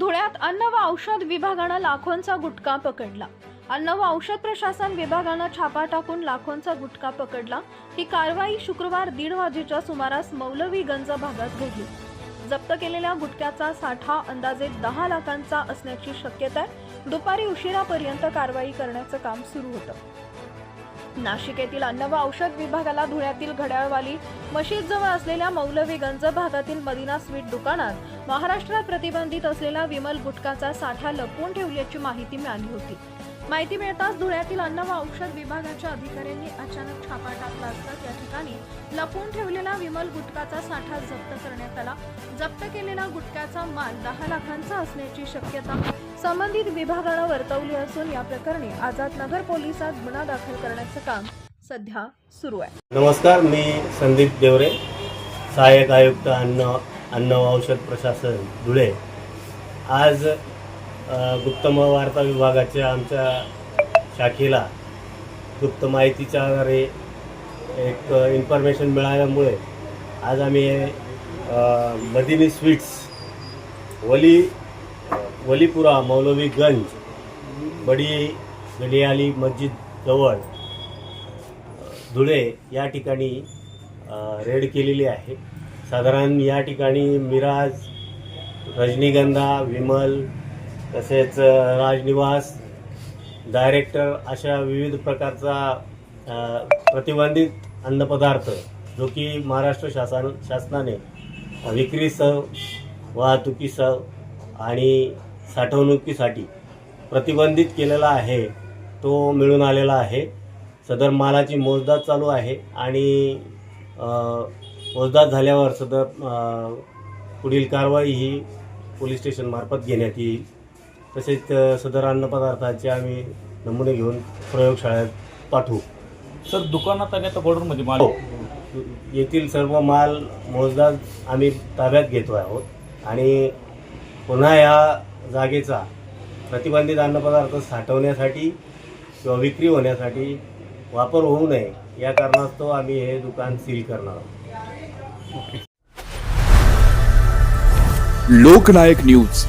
धुळ्यात अन्न व औषध विभागानं लाखोंचा गुटखा पकडला. अन्न व औषध प्रशासन विभागानं छापा टाकून लाखोंचा गुटखा पकडला. ही कारवाई शुक्रवार दीड वाजेच्या सुमारास मौलवीगंज भागात घडली. जप्त केलेल्या गुटख्याचा साठा अंदाजे दहा लाखांचा असण्याची शक्यता आहे. दुपारी उशिरापर्यंत कारवाई करण्याचं काम सुरू होतं. नाशिक येथील अन्न व औषध विभागाला धुळ्यातील घड्याळवाली मशीद जवळ असलेल्या मौलवीगंज भागातील मदिना स्वीट दुकानात महाराष्ट्रात प्रतिबंधित असलेला विमल गुटखाचा साठा लपवून ठेवल्याची माहिती मिळाली होती. माहिती मिळताच धुळ्यातील अन्न व औषध विभागाच्या अधिकाऱ्यांनी अचानक छापा टाकला असता त्या ठिकाणी लपवून ठेवलेला विमल गुटखाचा साठा जप्त करण्यात आला. जप्त केलेला गुटख्याचा माल दहा लाखांचा असण्याची शक्यता संबंधित विभागानं वर्तवली असून या प्रकरणी आझाद नगर पोलिसात गुन्हा दाखल करण्याचं काम सध्या सुरू आहे. नमस्कार मी संदीप देवरे सहाय्यक आयुक्त अन्न अन्न व औषध प्रशासन धुळे. आज गुप्तमवार्ता वार्ता विभागाच्या आमच्या शाखेला गुप्त माहितीच्या आधारे एक इन्फॉर्मेशन मिळाल्यामुळे आज आम्ही मदिनी स्वीट्स वली वलीपुरा मौलवीगंज बडी गलियाली मस्जिद जवळ धुळे या ठिकाणी रेड केलेली आहे. साधारण या ठिकाणी मिराज रजनीगंधा विमल तसेच राजनिवास डायरेक्टर अशा विविध प्रकारचा प्रतिबंधित अन्नपदार्थ जो की महाराष्ट्र शासन शासनाने विक्रीसह वाहतुकीसह आणि साठवणुकीसाठी प्रतिबंधित केलेला आहे तो मिळून आलेला आहे. सदर मालाची मोजदाद चालू आहे आणि मोजदाद झाल्यावर सदर पुढील कारवाई ही पोलीस स्टेशनमार्फत घेण्यात येईल. तसेच सदर अन्नपदार्थाचे आम्ही नमुने घेऊन प्रयोगशाळेत पाठवू. सर दुकानात आणि आता गोडाऊनमध्ये माल हो. येथील सर्व माल मोजदाद आम्ही ताब्यात घेतो आहोत. आणि पुन्हा या जागेचा प्रतिबंधित अन्नपदार्थ साठवण्यासाठी किंवा विक्री होण्यासाठी वापर होऊ नये या कारणास्तव आम्ही हे दुकान सील करणार आहोत. लोकनायक न्यूज.